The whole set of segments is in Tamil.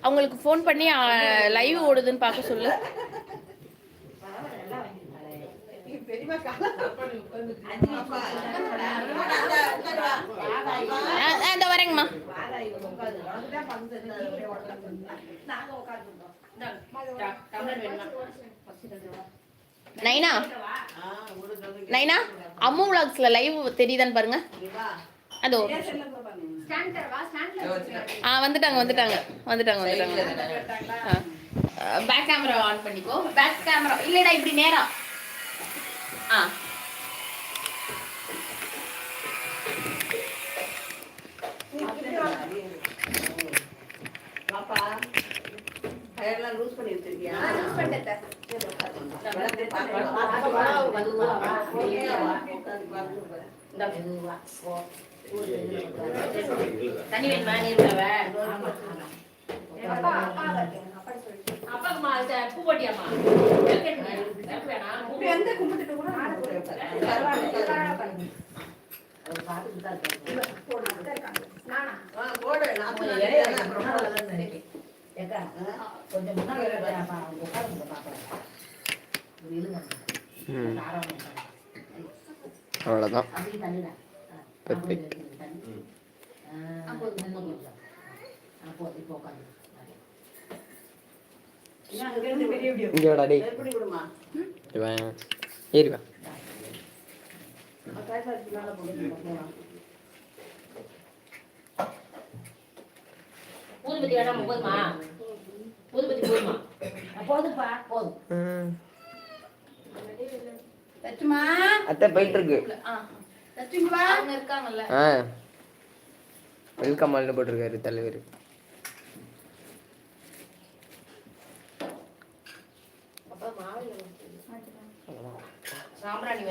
அவங்களுக்கு ஃபோன் பண்ணி லைவ் ஓடுதுன்னு பார்க்க சொல்லு. ஆ, வரேங்கம்மா. நைனா? நைனா அம்மு விளாக்ஸ்ல லைவ் தெரியுதான்னு பாருங்க. அதோ. ஆ வந்துட்டாங்க வந்துட்டாங்க வந்துட்டாங்க வந்துட்டாங்க. பேக் கேமரா ஆன் பண்ணிக்கோ. பேக் கேமரா இல்லடா இப்படி நேரா. ஆ. பாப்பா ஹேர்லாம் லூஸ் பண்ணி வச்சிருக்கியா? தண்ணி வேணுமா? நீர் தேவை அப்பாக்குமா பூ போட்டியாமா எந்த கூட கொஞ்சம். அவ்வளோதான் அப்படியே தள்ளுடா. ஆ, Perfect. அப்படியே இருக்குது தள்ளு. ஆ, இன்னும் கொஞ்சம். ஆ, போ, இப்போ உட்காரு. இங்கே வாடா டேய் இவன் ஏறி வா மேல போடுங்க ஊதுபத்தி வேணாமா போதுமா ஊதுபத்தி போதுமா ஆ, போதும்ப்பா, போதும். அத்தை போயிட்டு இருக்கு ஆ. வெல்கம் ஆல்னு போட்டிருக்காரு தலைவர். சாம்பிராணி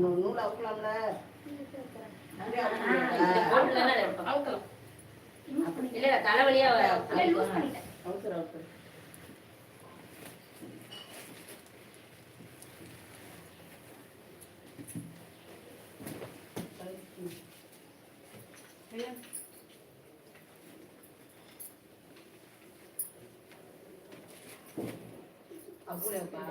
நூல் அவுக்கலாம்ல தலைவலியா அவுத்துரு, அவுத்துரு. அப்படியாப்பா?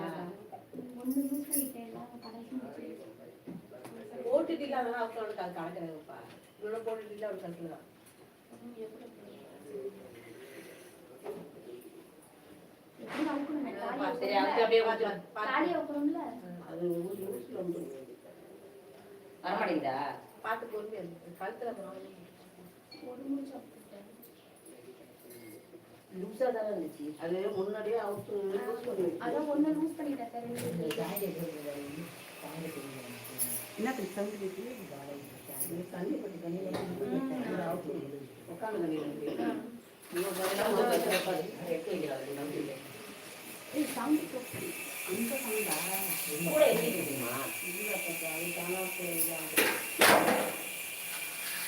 போட்டுட்டு இல்லாம அவனுக்கு அது கலக்குறேன்ப்பா. இவ்வளவு போட்டுட்டு இல்ல ஒரு கலக்குறேன். சரி பார்த்து- அது ஊசி பொறுமையா இருக்கு. கழுத்துல problem. லூஸா தானே இருந்துச்சு. அது முன்னாடியே அவுத்து லூஸ் பண்ணி. என்ன சவுண்ட் தண்ணி பட்டு தண்ணி அவுத்து உட்காந்து தண்ணி பதிலா வந்து வச்சிருப்பாரு. எடுத்து வைக்கிறாரு நம்பிக்கை அந்த சவுண்டா? கூட எப்படி இருக்குமா? இல்ல பாப்பா, அது தானா போய்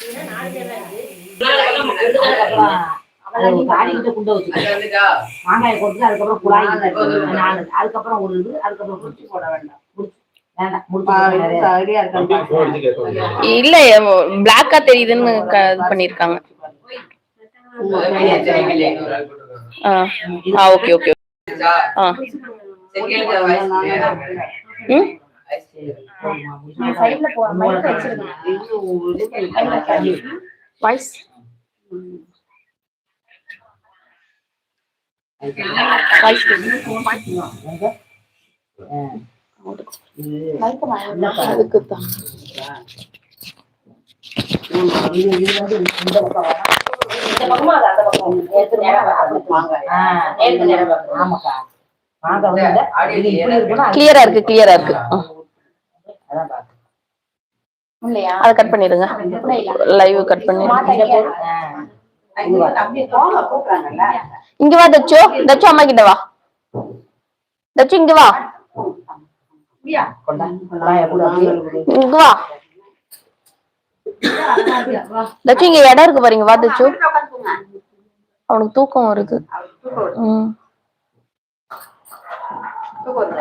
இதுனா நாலு பேர் அவளை தாடிக்கிட்ட குண்டை வச்சுக்கோ. மாங்காயை போட்டு அதுக்கப்புறம் குழாய் நாலு. அதுக்கப்புறம் ஒரு இது அதுக்கப்புறம் முடிச்சு போட வேண்டாம். முடிச்சு வேண்டாம். முடிச்சு நிறைய ஐடியா இருக்கா? இல்ல பிளாக்கா தெரியுதுன்னு பண்ணிருக்காங்க. ஆ. Okay okay. ஆ. ம்? சைடுல போ மைக் வச்சிருங்க வாய்ஸ் வாய்ஸ் அதுக்கு தான் இந்த பக்கமா அது அந்த பக்கம் நேத்து நேரம் வாங்க நேத்து நேரம் ஆமாக்கா வாங்க வந்து இது இப்படி இருக்குன்னா அது- கிளியரா இருக்கு கிளியரா இருக்கு. அதை கட் பண்ணிடுங்க. லைவ் கட் பண்ணி இங்க வா தச்சு. தச்சு அம்மா கிட்ட வா. தச்சு இங்க வா. இங்க வா. தச்சு இங்க இடம் இருக்கு பாருங்க. வா தச்சு. அவனுக்கு தூக்கம் வருது. ம். தூக்கம்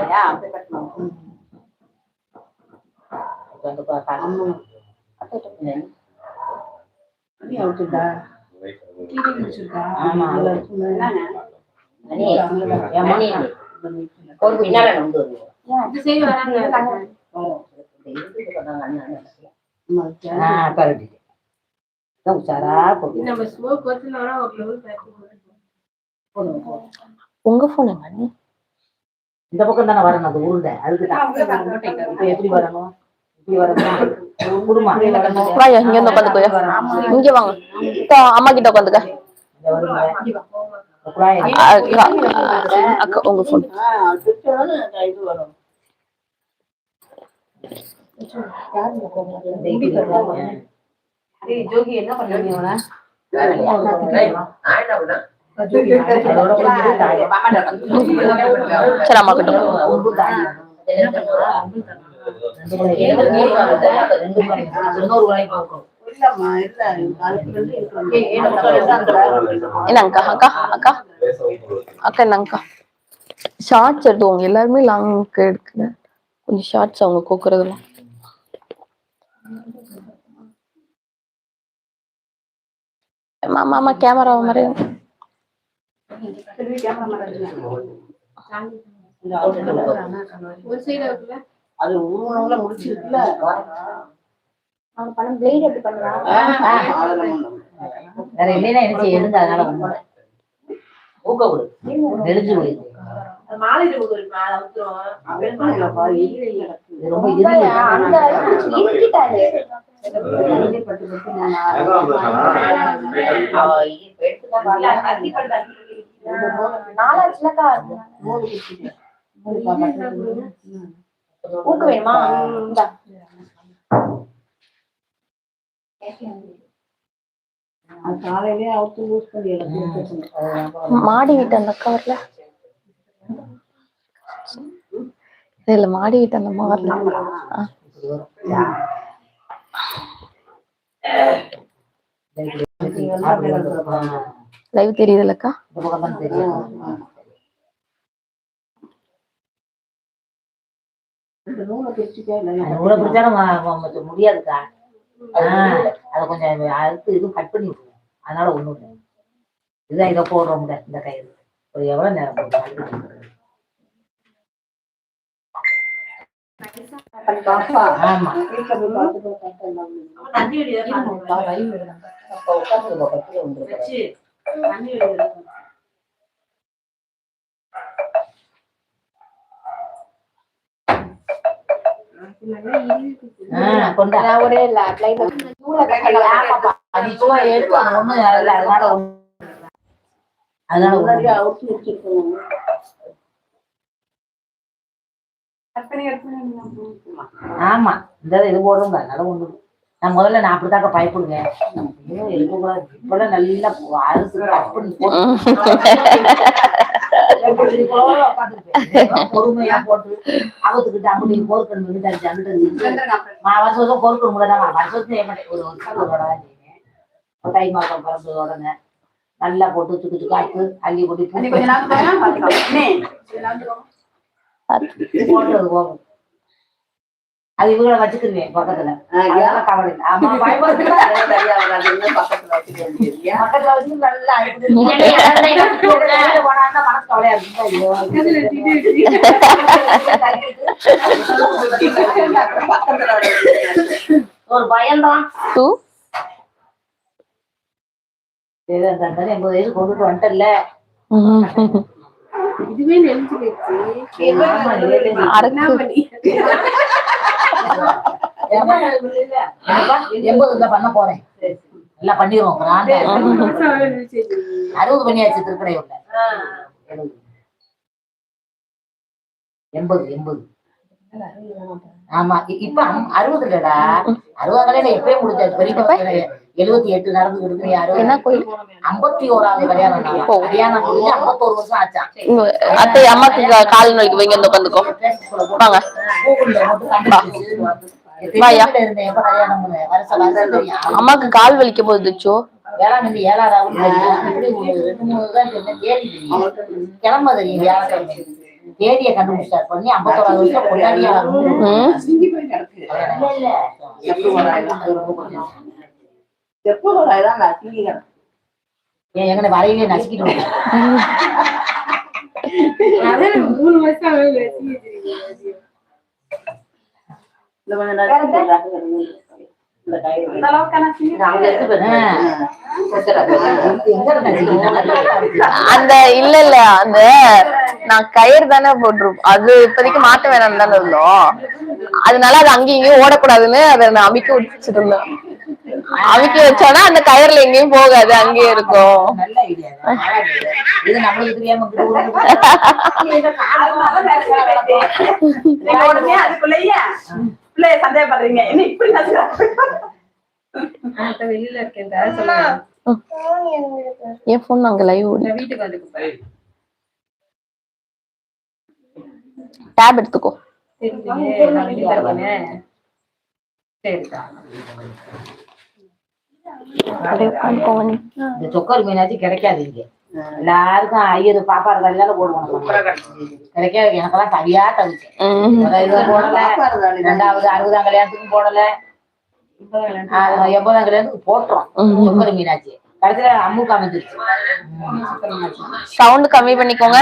உங்க போன் இந்த பக்கம் தானே வரணும் அது உருண்டை அதுக்கு எப்படி வரணும்? இப்படி வரணும் குடுமா வாயா இங்க வந்து உட்காந்துக்கோயா இங்க வாங்க தா, அம்மா கிட்ட உட்காந்துக்க இந்த வருங்க இந்த குழாயை அக்கா அக்கா உங்க போன் இது வரும் ஏய் ஜோகி என்ன பண்றீங்க இவனை அதோட கொஞ்சம் தாய். சரி அம்மா கிட்ட என்னங்கக்கா அக்கா அக்கா அக்கா என்னங்கக்கா ஷார்ட்ஸ் எடுத்துவோங்க எல்லாருமே லாங் எடுக்குங்க கொஞ்சம் ஷார்ட்ஸ் அவங்க கோக்குறதுலாம் மாமா மாமா கேமரா மாதிரி ஒரு சைடு இருக்குல்ல அது ஊனவங்கள முடிச்சிருக்குல்ல வேற இல்லைன்னா என்ன செய்ய அதனால ஒண்ணு ஊக்க விடு இது ரொம்ப இறுதி ஊக்க வேணுமா எடுத்து மாடி வீட்டு அந்த அக்கா வரல இல்ல மாடி வீட்டு அந்த அம்மா வரல. லைவ் தெரியுதுல்லக்கா இந்த நூலை இல்லை. ம- முடியாதுக்கா. அதை கொஞ்சம் அறுத்து இதுவும் கட் பண்ணி விட்டுருவோம் அதனால ஒண்ணும் இல்லை. இதுதான் இதை போடுறோம் இந்த கயிறு. ஒரு எவ்வளவு நேரம் போடுறோம் ஆமா. வீட்டுல போய் பார்த்துட்டு பார்த்தா தண்ணி அப்ப உட்கார்ந்து பக்கத்துல வந்துருக்கேன் தண்ணி ஆஹ் கொண்டா ஒரே இல்ல அது சும்மா எடுத்து ஒண்ணும் அதனால அதனால ஆமா இந்த இது போடுறோங்க அதனால ஒண்ணு நான் முதல்ல நான் அப்படித்தாக்க பயப்படுங்க ஐயோ, எடுக்கக்கூடாது. இப்பெல்லாம் நல்லா அரசு கட் போட்டு பொறுமையா போட்டு அவத்துக்கிட்ட அப்படி போர்க்கணும் வீட்டு அங்கிட்டு நான் வருஷம் வருஷம் கூட செய்ய மாட்டேன் ஒரு வருஷம் ஒரு தான் செய்வேன் தை மாதம் பிறந்த உடனே நல்லா போட்டு துக்கு துக்காட்டு அள்ளி போட்டு போட்டு போகும் அது இவங்கள வச்சுக்கிருவேன் பக்கத்துல. கவலை ஆமா பயப்படுறேன் பக்கத்துல வச்சுக்க வேண்டியது பக்கத்துல வச்சு நல்லா அடிக்குது. வெளியில போனான்னா மனசு கவலையா இருக்குங்க. ஐயோ, ஒரு பயம்தான். எண்பது வயசு கொண்டுட்டு வந்துட்டல இதுவே நெஞ்சு பண்ண போறேன். எல்லாம் பண்ணிடுவோம். அறுபது பண்ணியாச்சு திருக்கடையூர்ல எண்பது எண்பது. ஆமா இப்ப அறுபது இல்லடா அறுபது எப்பயே முடிஞ்சாச்சு பெரிய எழுபத்தி எட்டு நடந்து கொடுக்குற யாரு என்ன கோயில்? ஐம்பத்தி ஓராவது கல்யாணம் கல்யாணம் முடிஞ்சு ஐம்பத்தோரு வருஷம் ஆச்சான் அத்தை அம்மாக்கு கால் நோய்க்கு வைங்க. இந்த உட்காந்துக்கோ வாங்க அம்மாக்கு கால் வலிக்க போதுச்சோ வேளாங்கண்ணி ஏழாவது ரெண்டு மூணு தான் தேடி கிளம்ப பண்ணி ஐம்பத்தோராது வருஷம் கொண்டாடியா அந்த இல்ல இல்ல அந்த நான் கயிறு தானே போட்டிருப்போம் அது இப்போதைக்கு மாட்ட வேணாம் தானே இருந்தோம். அதனால அது அங்கேயும் இங்கேயும் ஓடக்கூடாதுன்னு அதை நான் அமைக்க வச்சுட்டு இருந்தேன். அமுக்கி வச்சோம்னா அந்த கயர்ல எங்கேயும் போகாது அங்கேயே இருக்கும். வெளியில இருக்கேன் என் போன் நாங்க லைவ் வீட்டுக்கு டேப் எடுத்துக்கோ. சரிக்கா இந்த சொக்கர் மீனாச்சு கிடைக்காது இங்க. எல்லாருக்கும் ஐயர் பாப்பா இருந்தாலும் போடுவோம் கிடைக்காது எனக்கெல்லாம் சரியா தவிச்சு. போடல. ரெண்டாவது அறுபதாம் கல்யாணத்துக்கும் போடல. எண்பதாம் கல்யாணத்துக்கு போட்டோம் ம். சொக்கர் மீனாட்சி கடைசியில அம்முக்கு அமைஞ்சிருச்சு. சவுண்ட் கம்மி பண்ணிக்கோங்க.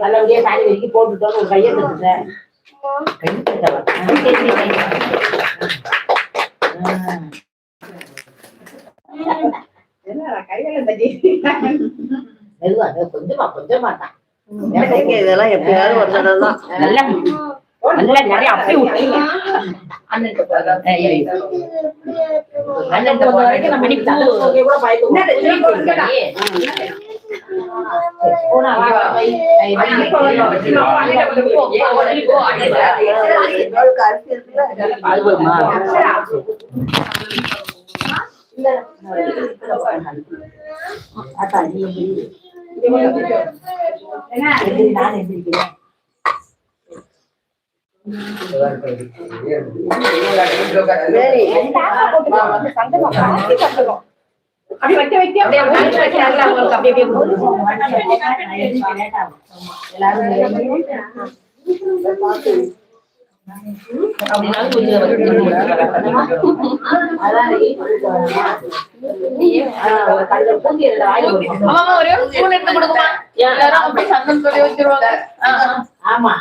நல்லபடியா சாணி போட்டுட்டோம் ஒரு கையை தட்டுட்டேன் கொஞ்சமா கொஞ்சமா இதெல்லாம் எப்படியாவது ஒரு தான் என்ன நான் எந்திரிக்கிறேன் அப்படி வைக்க வைக்க அப்படியே அவங்களுக்கு ஒரே சந்தம் சொல்லி வச்சிருவாங்க. ஆமா.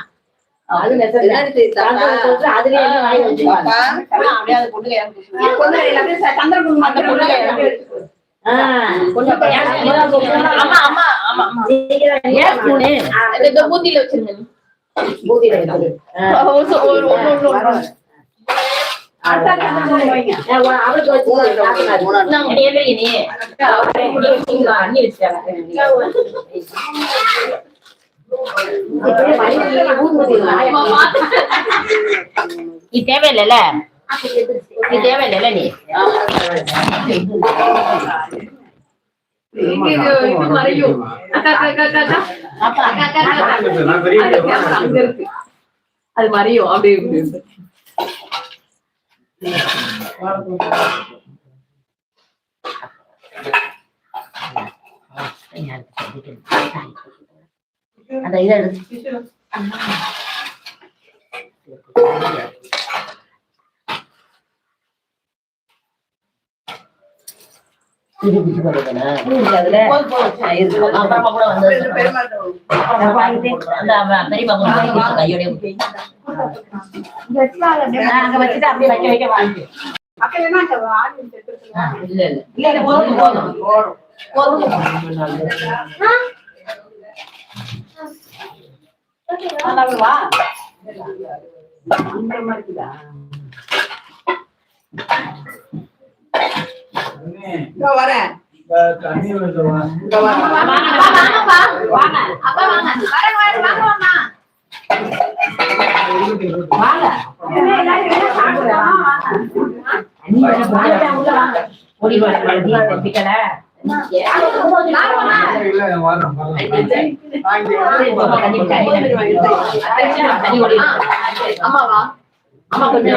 பூந்தியில வச்சிருந்தேன் அவளுக்கு இது தேவையில்லைல இது தேவையில்லைல நீ அது மறையும் அப்படி Thank. அந்த இதை எடுத்து இது பிடிச்சு போட்டுக்கணும் அதுல அப்புறமா கூட வந்து விட்டு. நான் அங்க வச்சுட்டு அப்படியே வைக்க வைக்க வாங்கிட்டு ஆ, இல்ல இல்ல. இல்ல இல்ல போதும். போதும். போதும் வா வரேன் தண்ணி வருதுவா வாங்க நீ உள்ள வாங்க ஓடி வாங்க நீ தப்பிக்கல இல்ல வரோம் தண்ணி தண்ணி ஓடி அம்மாவா அம்மா கொஞ்சம்